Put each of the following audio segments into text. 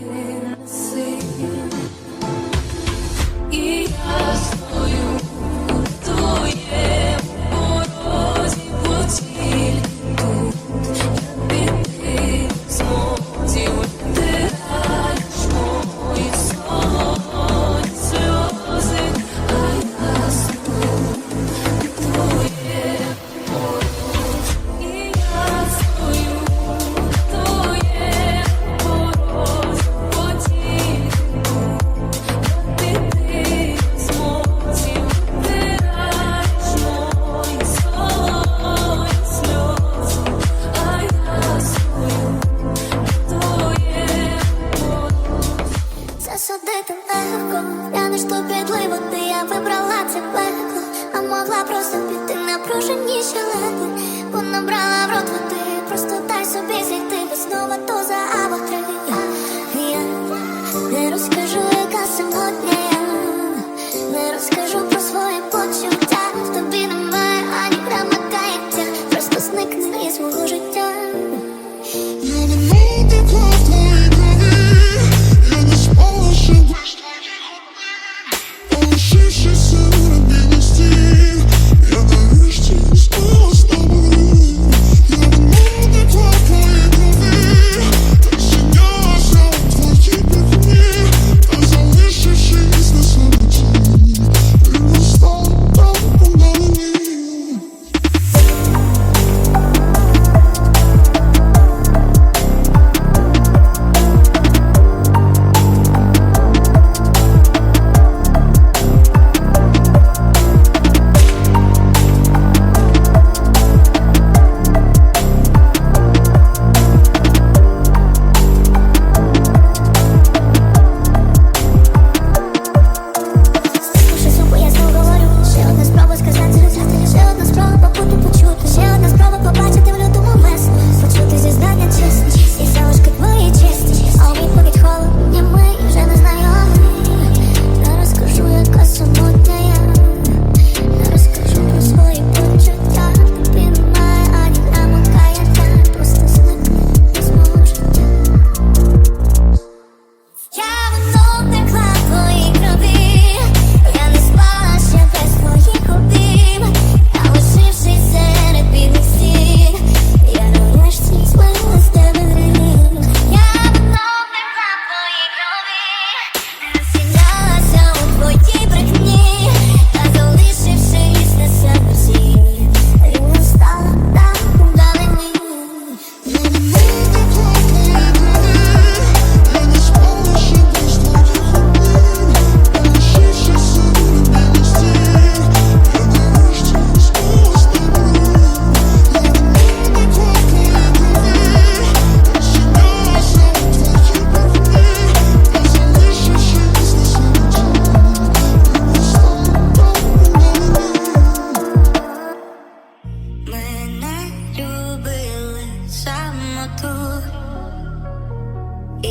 in the sea. кружевні щелепи Вона брала в рот води, просто дай собі зайти, Без нова доза або три.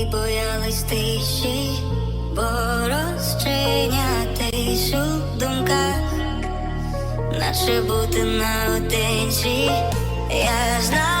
і боялись тиші, бо розчиня тишу в думках, наче бути наодинці, я знаю.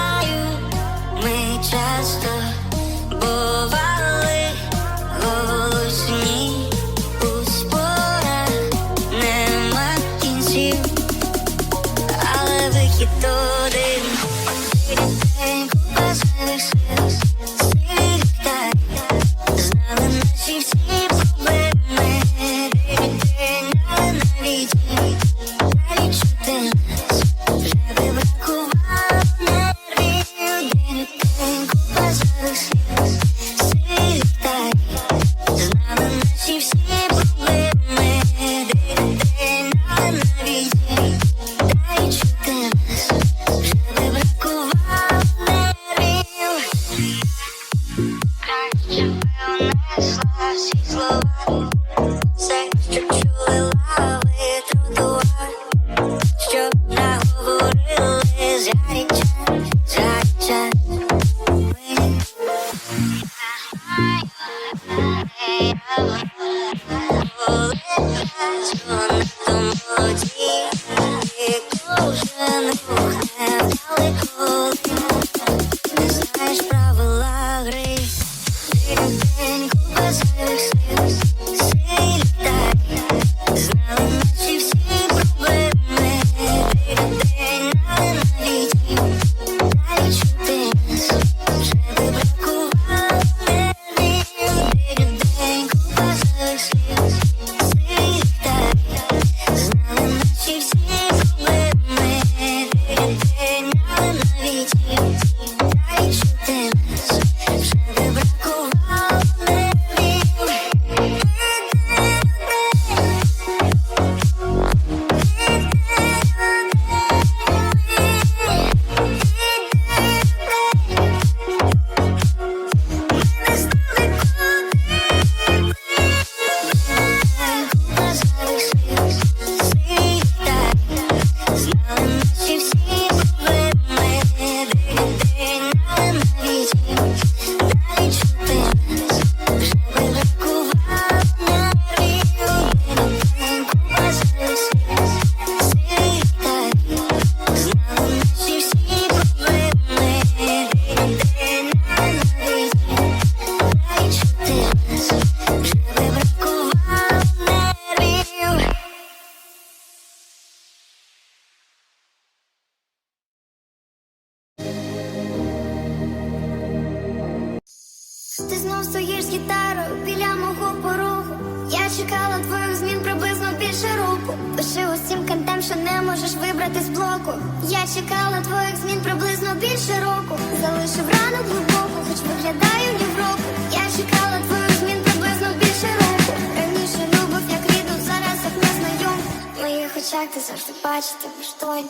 як ти завжди бачити між тонь.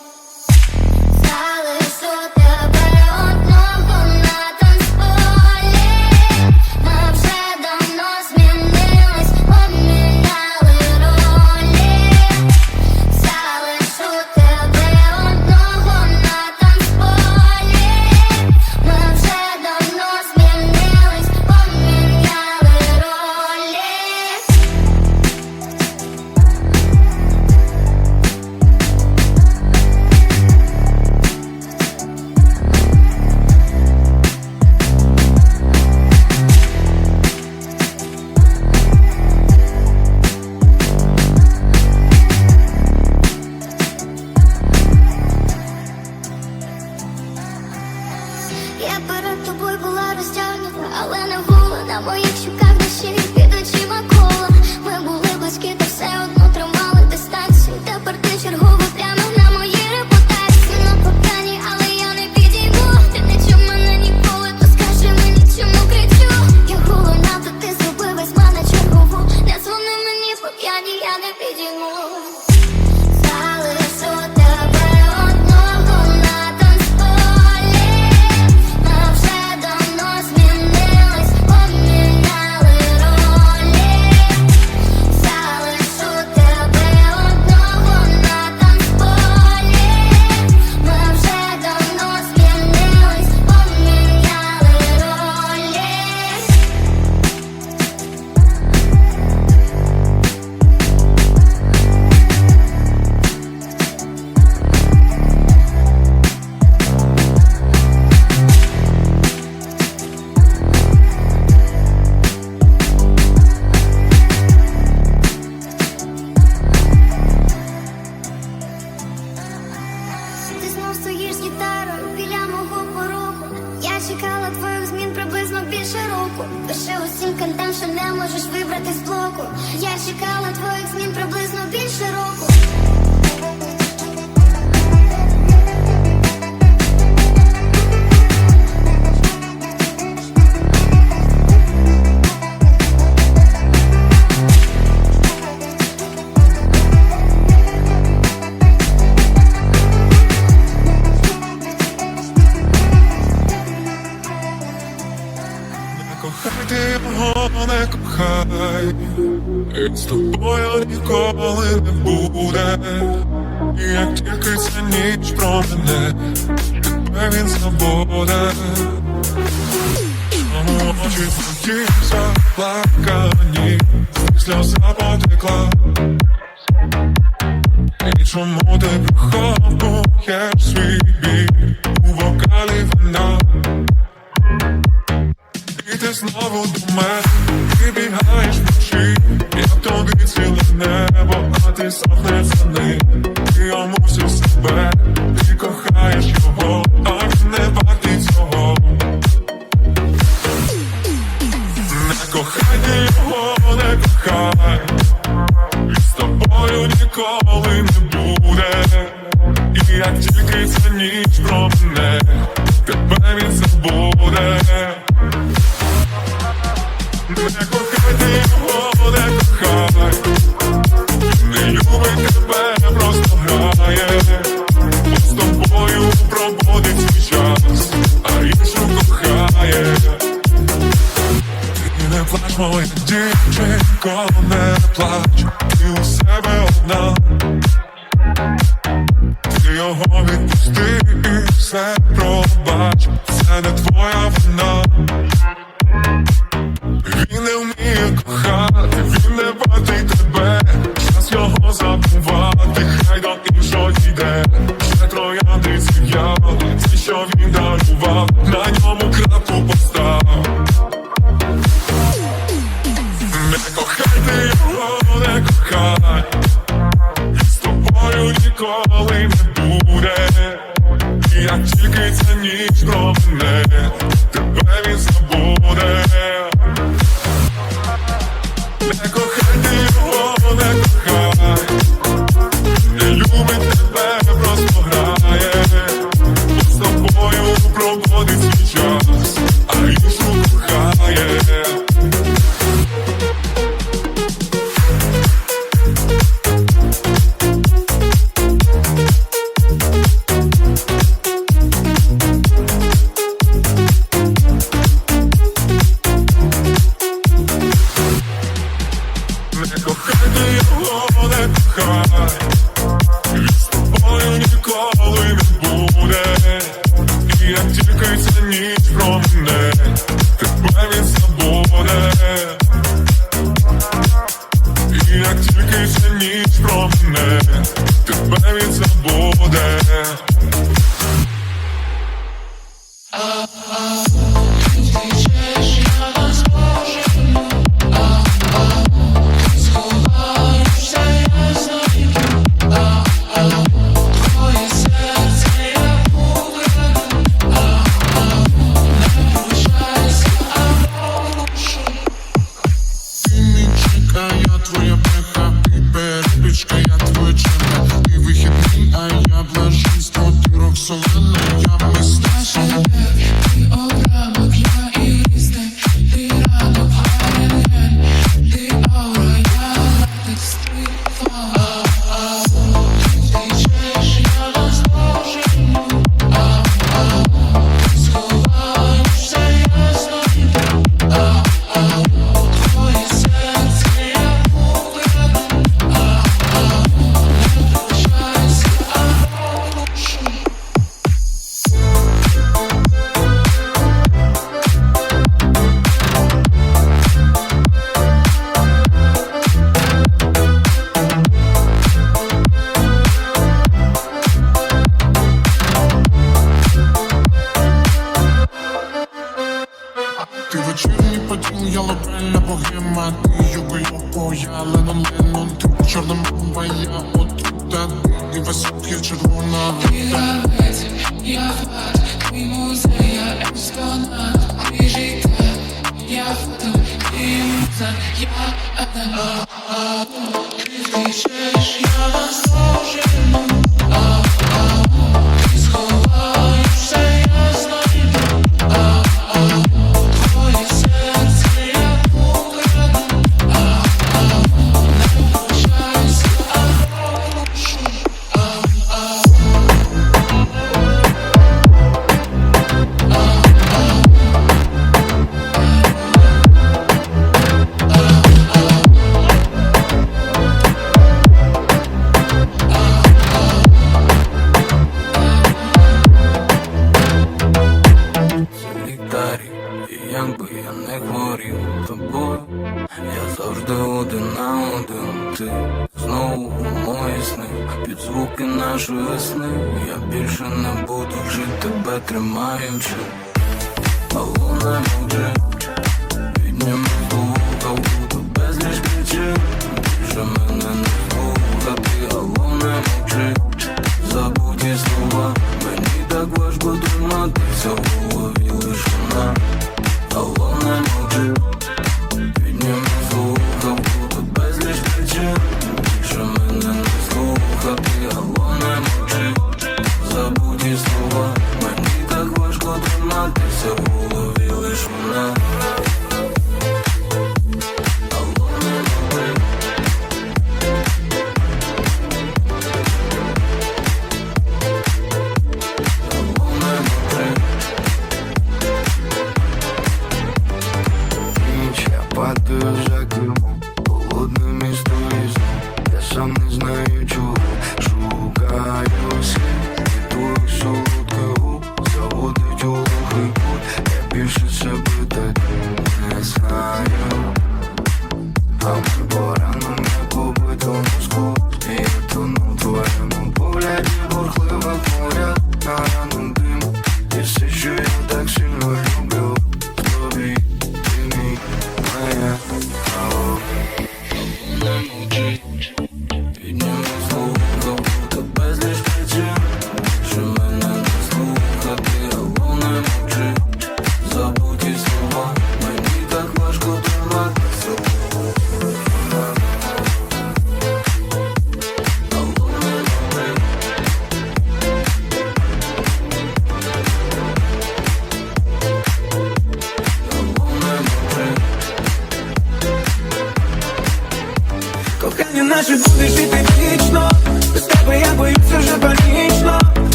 Стали соти. але не було на моїх шуках. з тобою ніколи не буде, І як тільки ця ніч про мене, тебе він забуде. Очі твої сльоза потекла. Тільки ця ніч промине,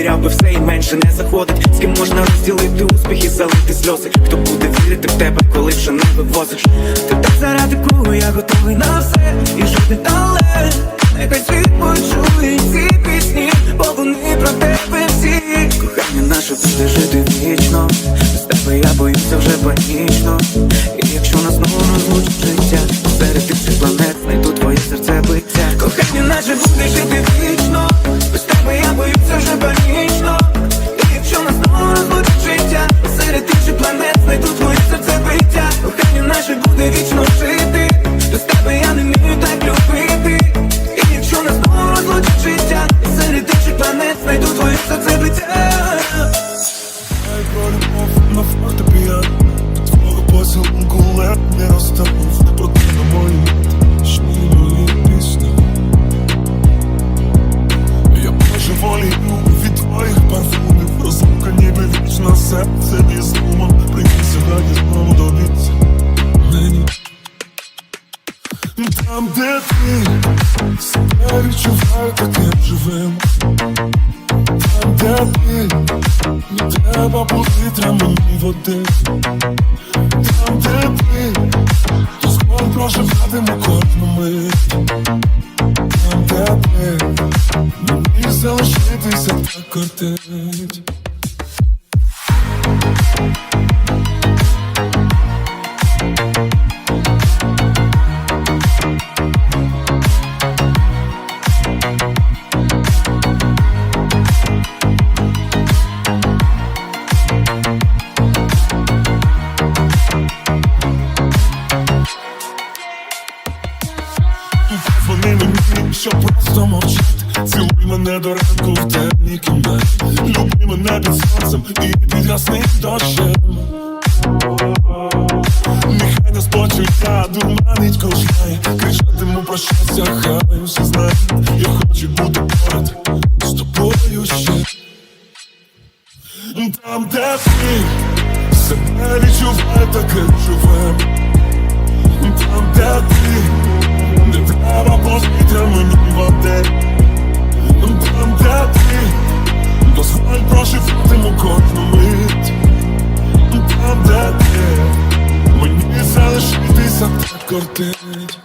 довіряв би все і менше не заходить. З ким можна розділити успіхи, залити сльози. Хто буде вірити в тебе, коли вже не вивозиш? Ти так заради кого я готовий на все і жодне але Нехай світ почує ці пісні, бо вони про тебе всі Кохання наше буде жити вічно. Без тебе я боюся вже панічно. І якщо нас знову розлучить життя, серед тих планет знайду твоє серце биття. Кохання наше буде жити вічно. завжди вічно жити, без тебе я не вмію так любити. мене, любим театрі, дозволь кортить.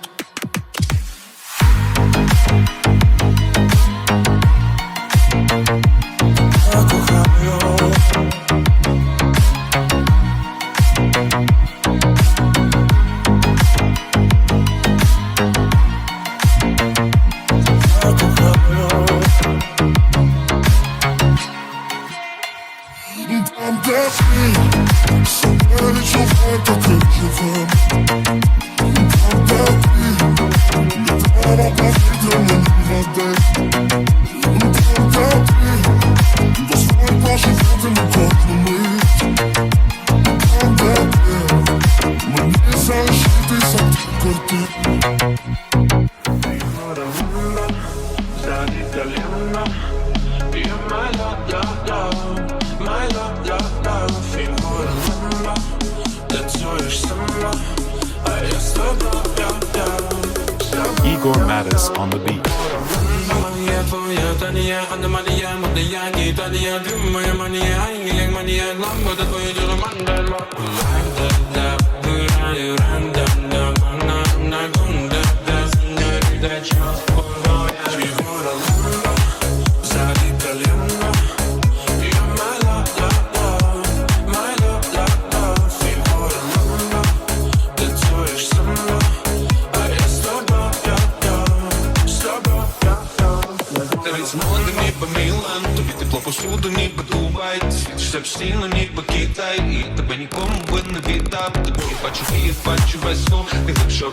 повсюду, ніби Дубай Щоб сильно, ніби Китай. І тебе нікому би не віддав Тобі бачу Київ, бачу весну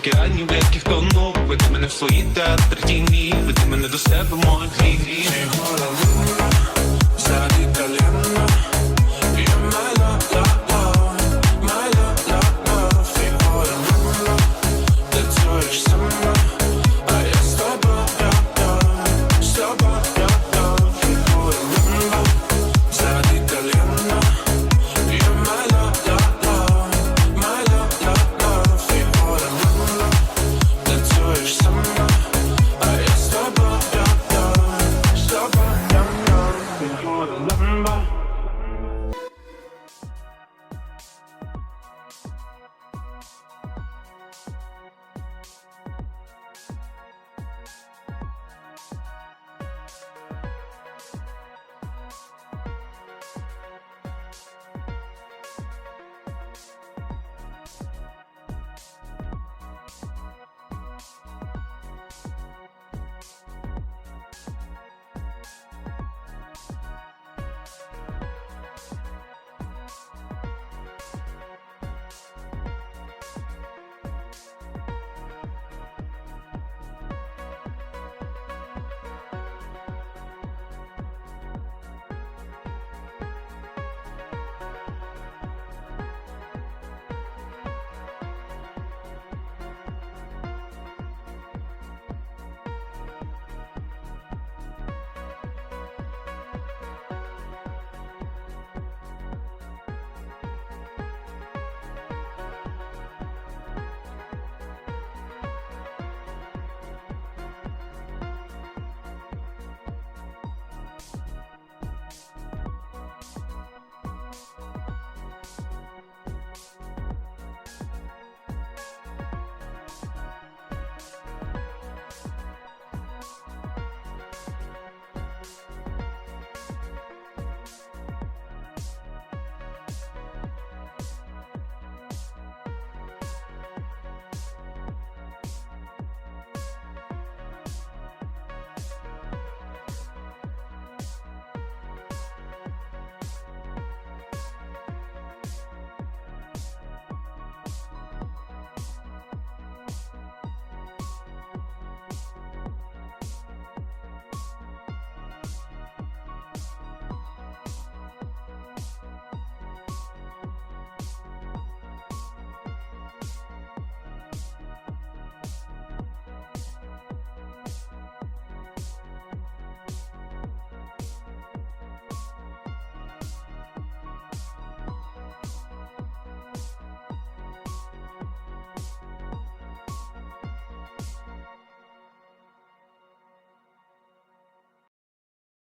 Ти ані в яких тонув. Веди мене в свої театр тіні. Веди мене до себе, мої грі Ти